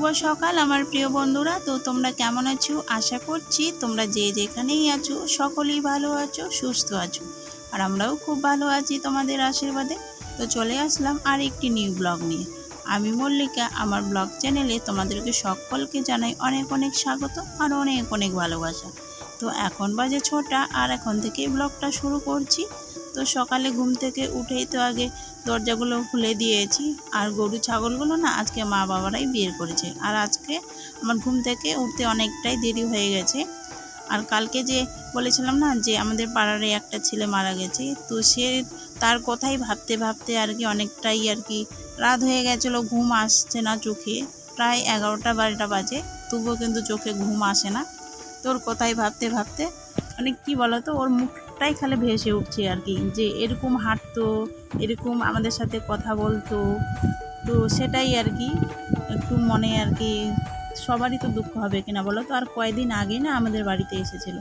সকাল আমার প্রিয় বন্ধুরা। তো তোমরা কেমন আছো? আশা করছি তোমরা যে যেখানেই আছো, সকলেই ভালো আছো, সুস্থ আছো। আর আমরাও খুব ভালো আছি তোমাদের আশীর্বাদে। তো চলে আসলাম আর একটি নিউ ব্লগ নিয়ে। আমি মল্লিকা, আমার ব্লগ চ্যানেলে তোমাদেরকে সকলকে জানাই অনেক অনেক স্বাগত আর অনেক অনেক ভালোবাসা। তো এখন বাজে ছটা, আর এখন থেকেই ব্লগটা শুরু করছি। তো সকালে ঘুম থেকে উঠেই তো আগে দরজাগুলো খুলে দিয়েছি। আর গরু ছাগলগুলো না আজকে মা বাবারাই বিয়ে করেছে। আর আজকে আমার ঘুম থেকে উঠতে অনেকটাই দেরি হয়ে গেছে। আর কালকে যে বলেছিলাম না যে আমাদের পাড়ারে একটা ছেলে মারা গেছে, তো সে তার কথাই ভাবতে ভাবতে আর কি অনেকটাই আর কি রাত হয়ে গেছিল, ঘুম আসছে না চোখে। প্রায় এগারোটা বারোটা বাজে, তবুও কিন্তু চোখে ঘুম আসে না। তোর কথাই ভাবতে ভাবতে মানে কি বলতো, ওর মুখটাই খালি ভেসে উঠছে আর কি, যে এরকম হাঁটতো, এরকম আমাদের সাথে কথা বলতো। তো সেটাই আর কি, একটু মনে আর কি, সবারই তো দুঃখ হবে কিনা বলো তো? আর কয়েকদিন আগে না আমাদের বাড়িতে এসেছিল,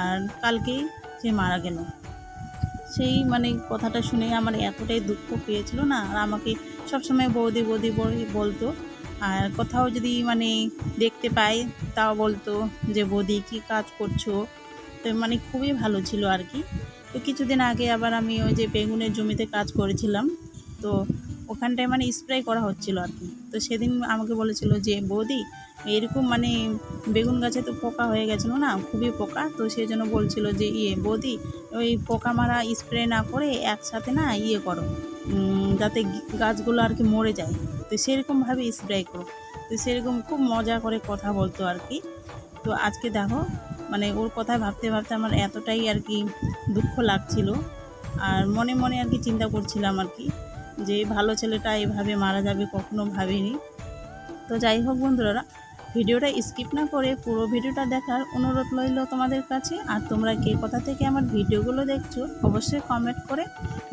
আর কালকেই সে মারা গেল। সেই মানে কথাটা শুনে আমার এতটাই দুঃখ পেয়েছিল না, আর আমাকে সবসময় বৌদি বৌদি বলতো। আর কোথাও যদি মানে দেখতে পাই, তাও বলতো যে, বৌদি, কী কাজ করছ? তো মানে খুবই ভালো ছিল আর কি। তো কিছুদিন আগে আবার আমি ওই যে বেগুনের জমিতে কাজ করেছিলাম। তো ওখানটায় মানে স্প্রে করা হচ্ছিল আর কি। তো সেদিন আমাকে বলেছিল যে, বৌদি, এরকম মানে বেগুন গাছে তো পোকা হয়ে গেছিল না? খুবই পোকা। তো সেই জন্য বলছিল যে ইয়ে বৌদি, ওই পোকা মারা স্প্রে না করে একসাথে না ইয়ে করো। যাতে গাছগুলো আর কি মরে যায়। তো সেরকমভাবে স্প্রে করো। তো সেরকম খুব মজা করে কথা বলতো আর কি। তো আজকে দেখো মানে ওর কথা ভাবতে ভাবতে আমার এতটাই আর কি দুঃখ লাগছিল। আর মনে মনে আর কি চিন্তা করছিলাম আর কি যে ভালো ছেলেটা এভাবে মারা যাবে কখনো ভাবিনি। তো যাই হোক বন্ধুরা, ভিডিওটা স্কিপ না করে পুরো ভিডিওটা দেখার অনুরোধ রইল তোমাদের কাছে। আর তোমরা কে কথা থেকে আমার ভিডিওগুলো দেখছ অবশ্যই কমেন্ট করে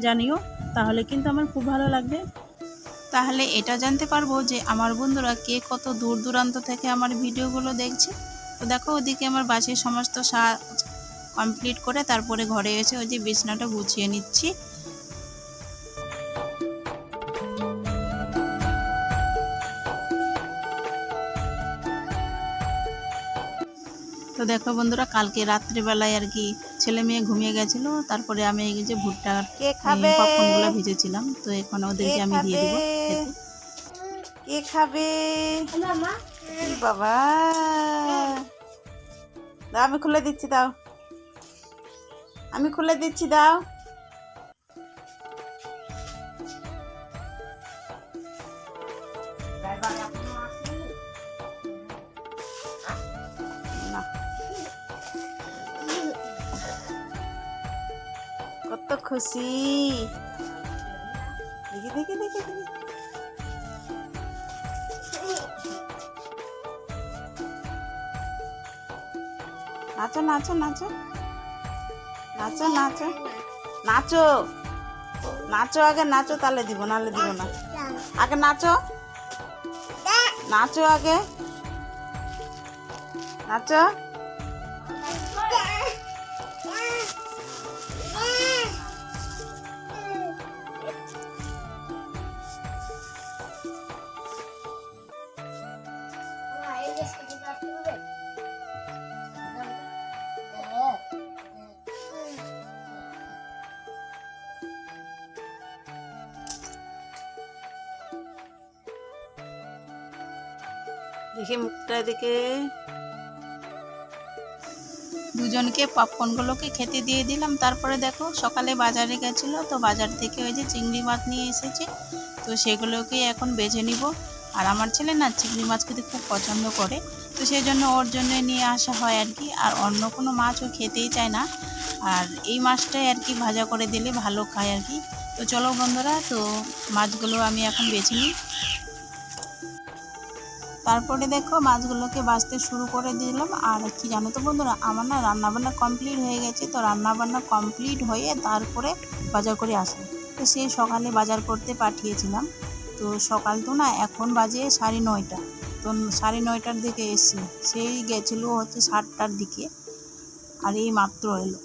জানিও, তাহলে কিন্তু আমার খুব ভালো লাগবে। তাহলে এটা জানতে পারব যে আমার বন্ধুরা কে কত দূর দূরান্ত থেকে আমার ভিডিওগুলো দেখছে। তো দেখো ওদিকে আমার বাসের সমস্ত সাজ কমপ্লিট করে তারপরে ঘরে এসে ওই যে বিছনাটা গুছিয়ে নিচ্ছি। তো দেখো বন্ধুরা কালকে রাত্রিবেলায় আর কি ছেলে মেয়ে ঘুমিয়ে গেছিল তারপরে আমি এই যে ভুট্টা খাবে? পপকর্নগুলো ভিজেছিলাম তো এখন ওদেরকে আমি দিয়ে দেবো। কে খাবে? বাবা। দাও, আমি খুলে দিচ্ছি, দাও। আমি খুলে দিচ্ছি, দাও। কত খুশি। দেখি দেখি দেখি দেখি। নাচো নাচো নাচো। নাচো নাচো। নাচো। নাচো আগে নাচো তাহলে দিব নাহলে দিব না। আগে নাচো। নাচো আগে। নাচো। দেখি মুখটা দেখে। দুজনকে পপকর্নগুলোকে খেতে দিয়ে দিলাম। তারপরে দেখো, সকালে বাজারে গেছিল, তো বাজার থেকে ওই যে চিংড়ি মাছ নিয়ে এসেছে। তো সেগুলোকে এখন বেছে নিব। আর আমার ছেলে না চিংড়ি মাছ খেতে খুব পছন্দ করে, তো সেই জন্য ওর জন্য নিয়ে আসা হয় আর কি। আর অন্য কোনো মাছও খেতেই চায় না। আর এই মাছটাই আর কি ভাজা করে দিলে ভালো খায় আর কি। তো চলো বন্ধুরা, তো মাছগুলো আমি এখন বেছে নিই। তারপরে দেখো মাছগুলোকে বাছতে শুরু করে দিলাম। আর কি জানো তো বন্ধুরা, আমার না রান্নাবান্না কমপ্লিট হয়ে গেছে, তো রান্নাবান্না কমপ্লিট হয়ে তারপরে বাজার করে আসে তো সেই সকালে বাজার করতে পাঠিয়েছিলাম। তো সকাল তো না এখন বাজে সাড়ে নয়টা। তো সাড়ে নয়টার দিকে এসে সেই গেছিল হচ্ছে সাতটার দিকে। আর এই মাত্র এলো।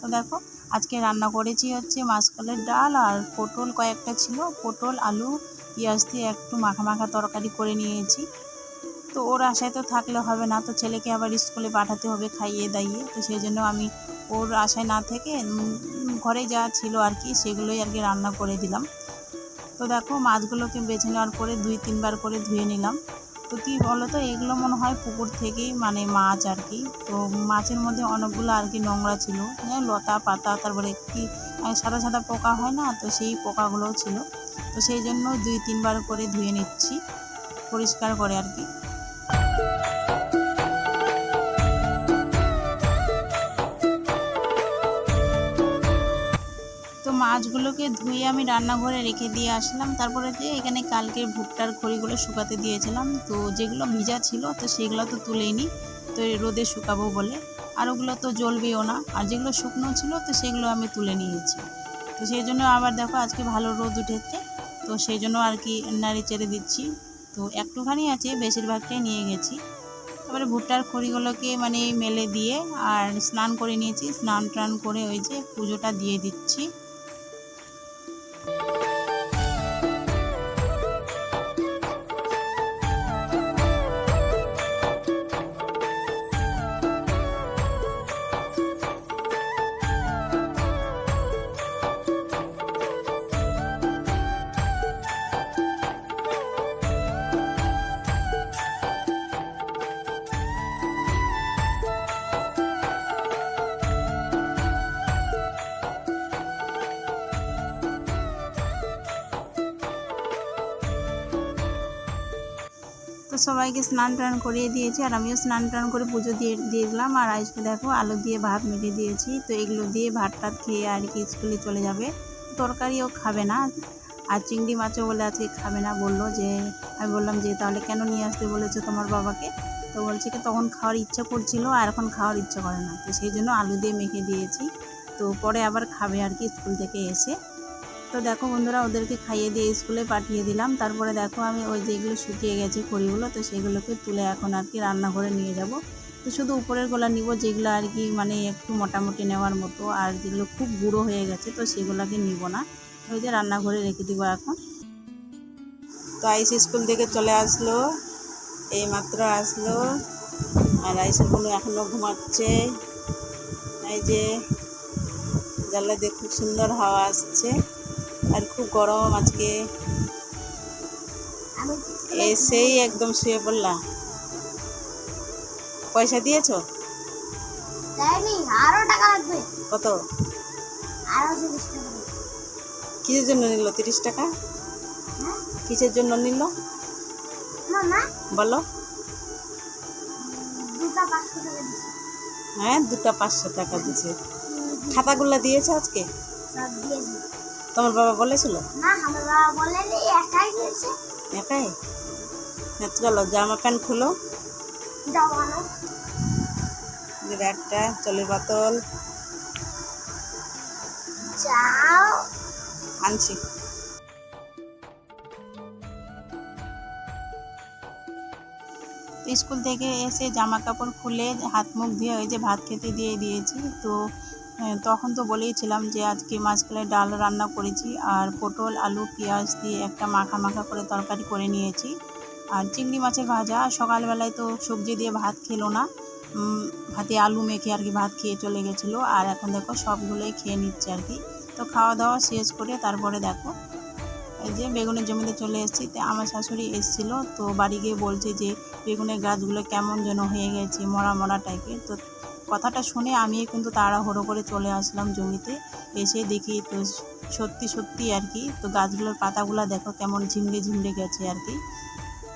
তো দেখো, আজকে রান্না করেছি হচ্ছে মাসকলের ডাল আর পটল কয়েকটা ছিল। পটল, আলু, পেঁয়াজ দিয়ে একটু মাখা মাখা তরকারি করে নিয়েছি। তো ওর আশায় তো থাকলে হবে না, তো ছেলেকে আবার স্কুলে পাঠাতে হবে খাইয়ে দাইয়ে। তো সেই জন্য আমি ওর আশায় না থেকে ঘরে যা ছিল আর কি, সেগুলোই আর কি রান্না করে দিলাম। তো দেখো মাছগুলোকে বেছে নেওয়ার পরে দুই, তিনবার করে ধুয়ে নিলাম। তো কী বলো তো এগুলো মনে হয় পুকুর থেকেই মানে মাছ আর কি। তো মাছের মধ্যে অনেকগুলো আর কি নোংরা ছিল হ্যাঁ লতা পাতা, তারপরে কি সাদা সাদা পোকা হয় না, তো সেই পোকাগুলোও ছিল। তো সেই জন্য দুই, তিনবার করে ধুয়ে নিচ্ছি, পরিষ্কার করে আর কি। মাছগুলোকে ধুয়ে আমি রান্নাঘরে রেখে দিয়ে আসলাম। তারপরে যে এখানে কালকের ভুট্টার খড়িগুলো শুকাতে দিয়েছিলাম। তো যেগুলো ভিজা ছিল, তো সেগুলো তো তুলেই নি তো রোদে শুকাবো বলে। আর ওগুলো তো জ্বলবেও না। আর যেগুলো শুকনো ছিল, তো সেগুলো আমি তুলে নিয়েছি। তো সেই জন্য আবার দেখো আজকে ভালো রোদ উঠেছে। তো সেই জন্য আর কি নাড়ি চেড়ে দিচ্ছি। তো একটুখানি আছে, বেশিরভাগটাই নিয়ে গেছি। তারপরে ভুট্টার খড়িগুলোকে মানে মেলে দিয়ে আর স্নান করে নিয়েছি। স্নান টান করে ওই যে পুজোটা দিয়ে দিচ্ছি। সবাইকে স্নান টান করিয়ে দিয়েছি আর আমিও স্নান টান করে পুজো দিয়ে দিয়ে দিলাম আর আজকে দেখো আলু দিয়ে ভাত মেখে দিয়েছি। তো এগুলো দিয়ে ভাত টাত খেয়ে আর কি স্কুলে চলে যাবে। তরকারিও খাবে না। আর চিংড়ি মাছও বলে আজকে খাবে না। বলল যে, আমি বললাম যে, তাহলে কেন নিয়ে আসতে বলেছ তোমার বাবাকে। তো বলছে কি, তখন খাওয়ার ইচ্ছা করছিল আর এখন খাওয়ার ইচ্ছা করে না। তো সেই জন্য আলু দিয়ে মেখে দিয়েছি। তো পরে আবার খাবে আর কি স্কুল থেকে এসে। তো দেখো বন্ধুরা, ওদেরকে খাইয়ে দিয়ে স্কুলে পাঠিয়ে দিলাম। তারপরে দেখো আমি ওই যেগুলো শুকিয়ে গেছে খড়িগুলো, তো সেগুলোকে তুলে এখন আর কি রান্নাঘরে নিয়ে যাব। তো শুধু উপরের গোলা নিব, যেগুলো আর কি মানে একটু মোটামুটি নেওয়ার মতো, আর যেগুলো খুব গুঁড়ো হয়ে গেছে, তো সেগুলোকে নিব না। ওই যে রান্নাঘরে রেখে দিব এখন। তো আইস স্কুল থেকে চলে আসলো এই মাত্র আসলো, আর আইসের এখনও ঘুমাচ্ছে। এই যে, জানলা দিয়ে খুব সুন্দর হাওয়া আসছে। আর খুব গরম আজকে। এসেই একদম শুয়ে পড়লা পয়সা দিয়েছ? দেয়নি আরও টাকা লাগবে। কত? আরও তিরিশ টাকা কিসের জন্য নিল? তিরিশ টাকা? কিসের জন্য নিল? বলো। হ্যাঁ দুটা পাঁচশো টাকা দিয়েছে। খাতাগুলো দিয়েছে আজকে? সব দিয়েছি। তোমার বাবা বলেছিল? না আমার বাবা বলেনি একাই হ্যাঁ চলো জামা প্যান্ট খুলো। যাও আনো। যে ব্যাগটা চলে বোতল। আনছি। স্কুল থেকে এসে জামা কাপড় খুলে হাত মুখ ধুয়ে ওই যে ভাত খেতে দিয়ে দিয়েছি। তো তখন তো বলেইছিলাম যে আজকে মাছকলাই ডাল রান্না করেছি আর পটল, আলু, পেঁয়াজ দিয়ে একটা মাখা মাখা করে তরকারি করে নিয়েছি। আর চিংড়ি মাছের ভাজা, সকালবেলায় তো সবজি দিয়ে ভাত খেলো না। ভাতে আলু মেখে আর কি ভাত খেয়ে চলে গেছিল। আর এখন দেখো সবগুলোই খেয়ে নিচ্ছে আর কি। তো খাওয়া দাওয়া শেষ করে তারপরে দেখো, এই যে বেগুনের জমিতে চলে এসেছি। তো আমার শাশুড়ি এসেছিল, তো বাড়ি গিয়ে বলছে যে বেগুনের গাছগুলো কেমন যেন হয়ে গেছে, মরা মরা টাইপের তো কথাটা শুনে আমি কিন্তু তাড়াহুড়ো করে চলে আসলাম জমিতে। এসে দেখি তো সত্যি সত্যি আর কি, তো গাছগুলোর পাতাগুলো দেখো কেমন ঝিমড়ে ঝিমড়ে গেছে আর কি।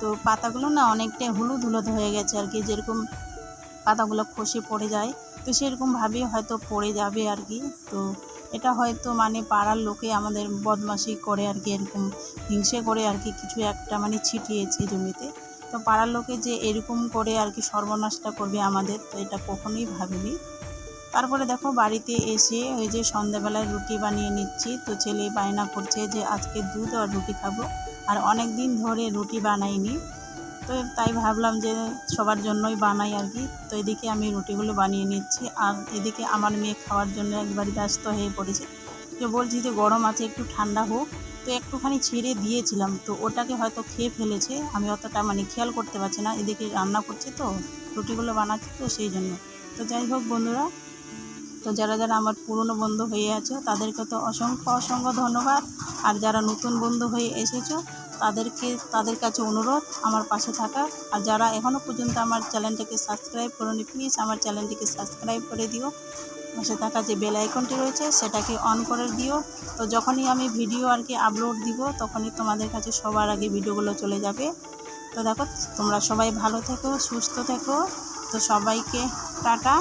তো পাতাগুলো না অনেকটাই হলুদ হলুদ হয়ে গেছে আর কি, যেরকম পাতাগুলো খসে পড়ে যায়। তো সেরকমভাবেই হয়তো পড়ে যাবে আর কি, তো এটা হয়তো মানে পাড়ার লোকে আমাদের বদমাশি করে আর কি, এরকম হিংসে করে আর কি কিছু একটা মানে ছিটিয়েছে জমিতে। তো পাড়ার লোকে যে এরকম করে আর কি সর্বনাশটা করবে আমাদের, তো এটা কখনোই ভাবিনি। তারপরে দেখো বাড়িতে এসে ওই যে সন্ধ্যাবেলায় রুটি বানিয়ে নিচ্ছি, তো ছেলে বায়না করছে যে আজকে দুধ আর রুটি খাব। আর অনেক দিন ধরে রুটি বানাইনি, তো তাই ভাবলাম যে সবার জন্যই বানাই আর কি। তো এদিকে আমি রুটিগুলো বানিয়ে নিচ্ছি, আর এদিকে আমার মেয়ে খাওয়ার জন্য একবারই ব্যস্ত হয়ে পড়েছে। তো বলছি যে গরম আছে, একটু ঠান্ডা হোক। তো একটুখানি ছেড়ে দিয়েছিলাম, তো ওটাকে হয়তো খেয়ে ফেলেছে। আমি অতটা মানে খেয়াল করতে পারছি না, এদিকে রান্না করছে তো, রুটিগুলো বানাচ্ছে তো সেই জন্য। তো যাই হোক বন্ধুরা, তো যারা যারা আমার পুরনো বন্ধু হয়ে আছে, তাদেরকে তো অসংখ্য অসংখ্য ধন্যবাদ। আর যারা নতুন বন্ধু হয়ে এসেছ, তাদেরকে, তাদের কাছে অনুরোধ আমার পাশে থাকা আর যারা এখনও পর্যন্ত আমার চ্যানেলটিকে সাবস্ক্রাইব করোনি, প্লিজ আমার চ্যানেলটিকে সাবস্ক্রাইব করে দিও। পাশে থাকা যে বেল আইকনটি রয়েছে, সেটাকে অন করে দিও। তো যখনই আমি ভিডিও আর কি আপলোড দিব, তখনই তোমাদের কাছে সবার আগে ভিডিওগুলো চলে যাবে। তো দেখো, তোমরা সবাই ভালো থেকো, সুস্থ থেকো। তো সবাইকে টাটা।